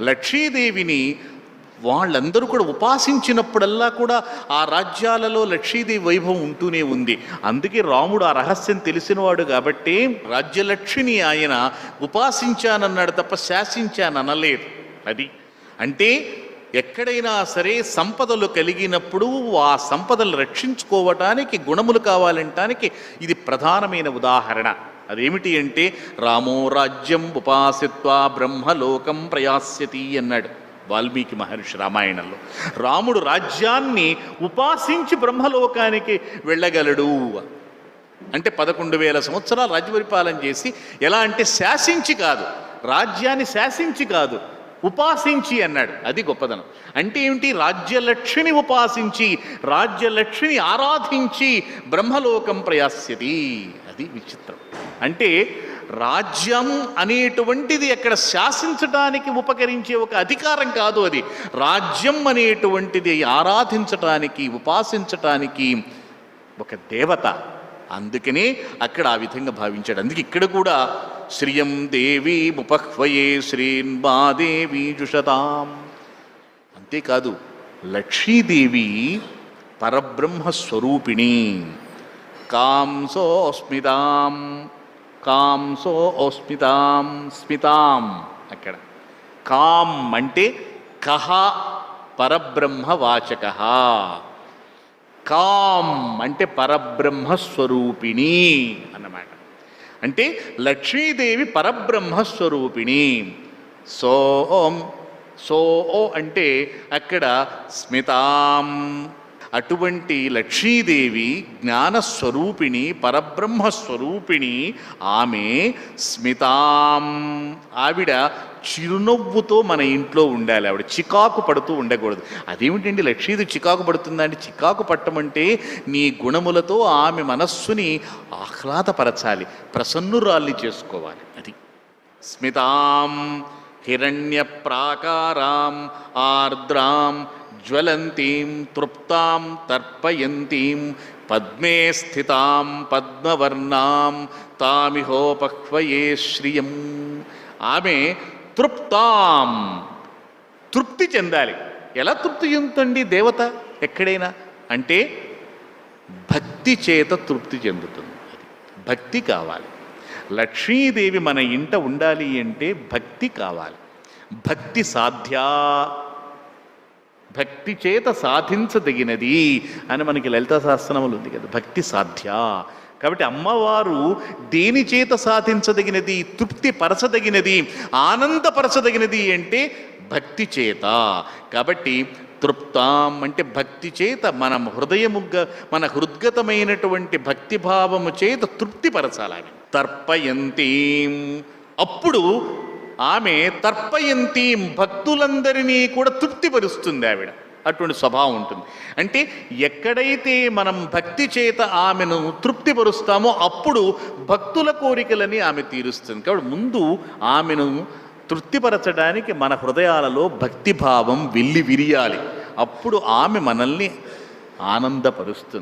లక్ష్మీదేవిని వాళ్ళందరూ కూడా ఉపాసించినప్పుడల్లా కూడా ఆ రాజ్యాలలో లక్ష్మీదేవి వైభవం ఉంటూనే ఉంది. అందుకే రాముడు ఆ రహస్యం తెలిసినవాడు కాబట్టి రాజ్యలక్ష్మిని ఆయన ఉపాసించానన్నాడు తప్ప శాసించాననలేదు. అది అంటే ఎక్కడైనా సరే సంపదలు కలిగినప్పుడు ఆ సంపదలు రక్షించుకోవటానికి గుణములు కావాలంటానికి ఇది ప్రధానమైన ఉదాహరణ. అదేమిటి అంటే రామో రాజ్యం ఉపాసిత్వా బ్రహ్మలోకం ప్రయాస్యతి అన్నాడు వాల్మీకి మహర్షి రామాయణంలో. రాముడు రాజ్యాన్ని ఉపాసించి బ్రహ్మలోకానికి వెళ్ళగలడు అంటే పదకొండు వేల సంవత్సరాలు రాజ్యపరిపాలన చేసి ఎలా అంటే శాసించి కాదు రాజ్యాన్ని శాసించి కాదు ఉపాసించి అన్నాడు. అది గొప్పదనం. అంటే ఏమిటి? రాజ్యలక్ష్మిని ఉపాసించి రాజ్యలక్ష్మిని ఆరాధించి బ్రహ్మలోకం ప్రయాస్యతి. అది విచిత్రం. అంటే రాజ్యం అనేటువంటిది అక్కడ శాసించడానికి ఉపకరించే ఒక అధికారం కాదు అది. రాజ్యం అనేటువంటిది ఆరాధించటానికి ఉపాసించటానికి ఒక దేవత. అందుకనే అక్కడ ఆ విధంగా భావించాడు. అందుకే ఇక్కడ కూడా శ్రియం దేవి ఉపహ్వయే శ్రీన్ మాదేవి జుషతాం. అంతేకాదు లక్ష్మీదేవి పరబ్రహ్మ స్వరూపిణి కాంసోస్మితాం కాంసో ఓస్మితాం స్మితాం అక్కడ. కాం అంటే కహ పరబ్రహ్మ వాచక. కాం అంటే పరబ్రహ్మస్వరూపిణి అన్నమాట. అంటే లక్ష్మీదేవి పరబ్రహ్మస్వరూపిణి సోం సో అంటే అక్కడ స్మితాం. అటువంటి లక్ష్మీదేవి జ్ఞానస్వరూపిణి పరబ్రహ్మస్వరూపిణి ఆమె స్మితాం. ఆవిడ చిరునవ్వుతో మన ఇంట్లో ఉండాలి. ఆవిడ చికాకు పడుతూ ఉండకూడదు. అదేమిటండి లక్ష్మీది చికాకు పడుతుందా అంటే చికాకు పట్టమంటే నీ గుణములతో ఆమె మనస్సుని ఆహ్లాదపరచాలి. ప్రసన్నురాల్ని చేసుకోవాలి. అది. స్మితాం హిరణ్య ప్రాకారాం ఆర్ద్రాం జ్వలంతీం తృప్తాం తర్పయంతీం పద్మే స్థితాం పద్మవర్ణాం తామిహోపహ్వయే శ్రియం ఆమె తృప్తాం తృప్తి చెందాలి. ఎలా తృప్తి చెందుతుంది దేవత? ఎక్కడైనా? అంటే భక్తి చేత తృప్తి చెందుతుంది. భక్తి కావాలి. లక్ష్మీదేవి మన ఇంట ఉండాలి అంటే భక్తి కావాలి. భక్తి సాధ్యా భక్తి చేత సాధించదగినది అని మనకి లలిత శాస్త్రములు ఉంది కదా. భక్తి సాధ్య. కాబట్టి అమ్మవారు దేని చేత సాధించదగినది? తృప్తి పరచదగినది ఆనందపరచదగినది అంటే భక్తి చేత. కాబట్టి తృప్తాం అంటే భక్తి చేత మన హృదయముగ్గ మన హృద్గతమైనటువంటి భక్తిభావము చేత తృప్తిపరచాలి తర్పయంతీం. అప్పుడు ఆమె తర్పయంతి భక్తులందరినీ కూడా తృప్తిపరుస్తుంది ఆవిడ. అటువంటి స్వభావం ఉంటుంది. అంటే ఎక్కడైతే మనం భక్తి చేత ఆమెను తృప్తిపరుస్తామో అప్పుడు భక్తుల కోరికలని ఆమె తీరుస్తుంది. కాబట్టి ముందు ఆమెను తృప్తిపరచడానికి మన హృదయాలలో భక్తిభావం వెళ్ళి విరియాలి. అప్పుడు ఆమె మనల్ని ఆనందపరుస్తుంది.